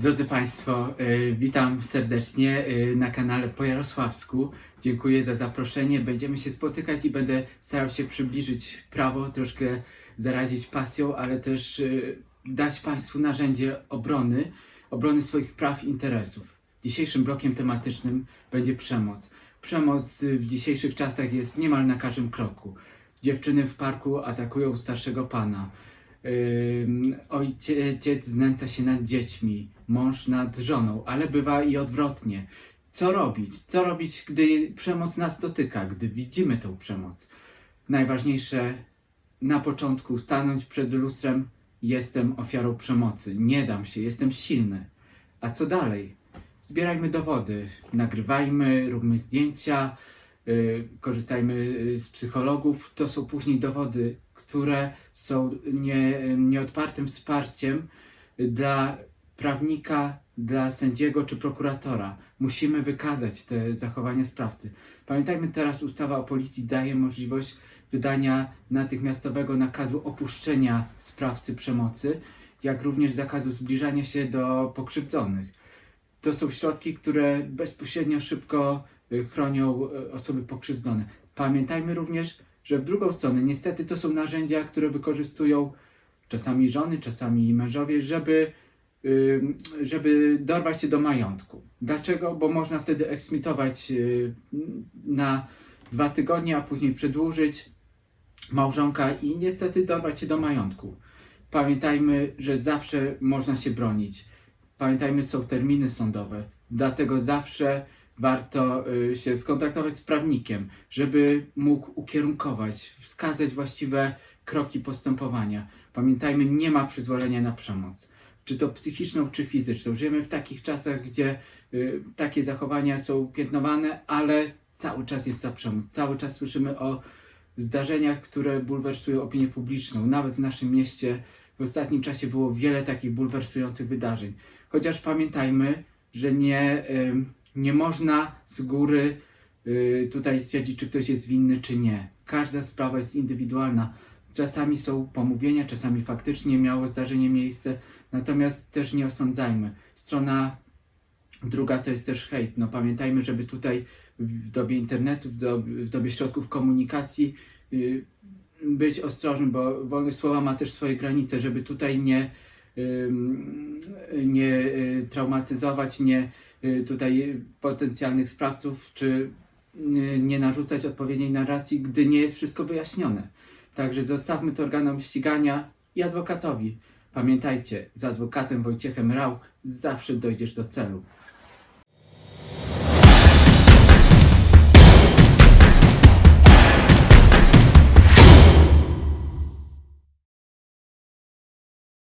Drodzy Państwo, y, witam serdecznie y, na kanale Po Jarosławsku. Dziękuję za zaproszenie. Będziemy się spotykać i będę starał się przybliżyć prawo, troszkę zarazić pasją, ale też y, dać Państwu narzędzie obrony, obrony swoich praw i interesów. Dzisiejszym blokiem tematycznym będzie przemoc. Przemoc w dzisiejszych czasach jest niemal na każdym kroku. Dziewczyny w parku atakują starszego pana. Ojciec znęca się nad dziećmi, mąż nad żoną, ale bywa i odwrotnie. Co robić? Co robić, gdy przemoc nas dotyka, gdy widzimy tą przemoc? Najważniejsze na początku stanąć przed lustrem. Jestem ofiarą przemocy, nie dam się, jestem silny. A co dalej? Zbierajmy dowody, nagrywajmy, róbmy zdjęcia, y, korzystajmy y, z psychologów. To są później dowody, które są nie, nieodpartym wsparciem dla prawnika, dla sędziego czy prokuratora. Musimy wykazać te zachowania sprawcy. Pamiętajmy teraz, ustawa o policji daje możliwość wydania natychmiastowego nakazu opuszczenia sprawcy przemocy, jak również zakazu zbliżania się do pokrzywdzonych. To są środki, które bezpośrednio szybko y, chronią y, osoby pokrzywdzone. Pamiętajmy również, że w drugą stronę niestety to są narzędzia, które wykorzystują czasami żony, czasami mężowie, żeby, żeby dorwać się do majątku. Dlaczego? Bo można wtedy eksmitować y, na dwa tygodnie, a później przedłużyć małżonka i niestety dorwać się do majątku. Pamiętajmy, że zawsze można się bronić. Pamiętajmy, są terminy sądowe, dlatego zawsze warto y, się skontaktować z prawnikiem, żeby mógł ukierunkować, wskazać właściwe kroki postępowania. Pamiętajmy, nie ma przyzwolenia na przemoc, czy to psychiczną, czy fizyczną. Żyjemy w takich czasach, gdzie y, takie zachowania są piętnowane, ale cały czas jest ta przemoc. Cały czas słyszymy o zdarzeniach, które bulwersują opinię publiczną. Nawet w naszym mieście w ostatnim czasie było wiele takich bulwersujących wydarzeń. Chociaż pamiętajmy, że nie, nie można z góry y, tutaj stwierdzić, czy ktoś jest winny, czy nie. Każda sprawa jest indywidualna. Czasami są pomówienia, czasami faktycznie miało zdarzenie miejsce, natomiast też nie osądzajmy. Strona druga to jest też hejt. No pamiętajmy, żeby tutaj w dobie internetu, w, dob w dobie środków komunikacji y, być ostrożnym, bo wolność słowa ma też swoje granice, żeby tutaj nie, nie y, traumatyzować, nie y, tutaj potencjalnych sprawców, czy y, nie narzucać odpowiedniej narracji, gdy nie jest wszystko wyjaśnione. Także zostawmy to organom ścigania i adwokatowi. Pamiętajcie, z adwokatem Wojciechem Rauch zawsze dojdziesz do celu.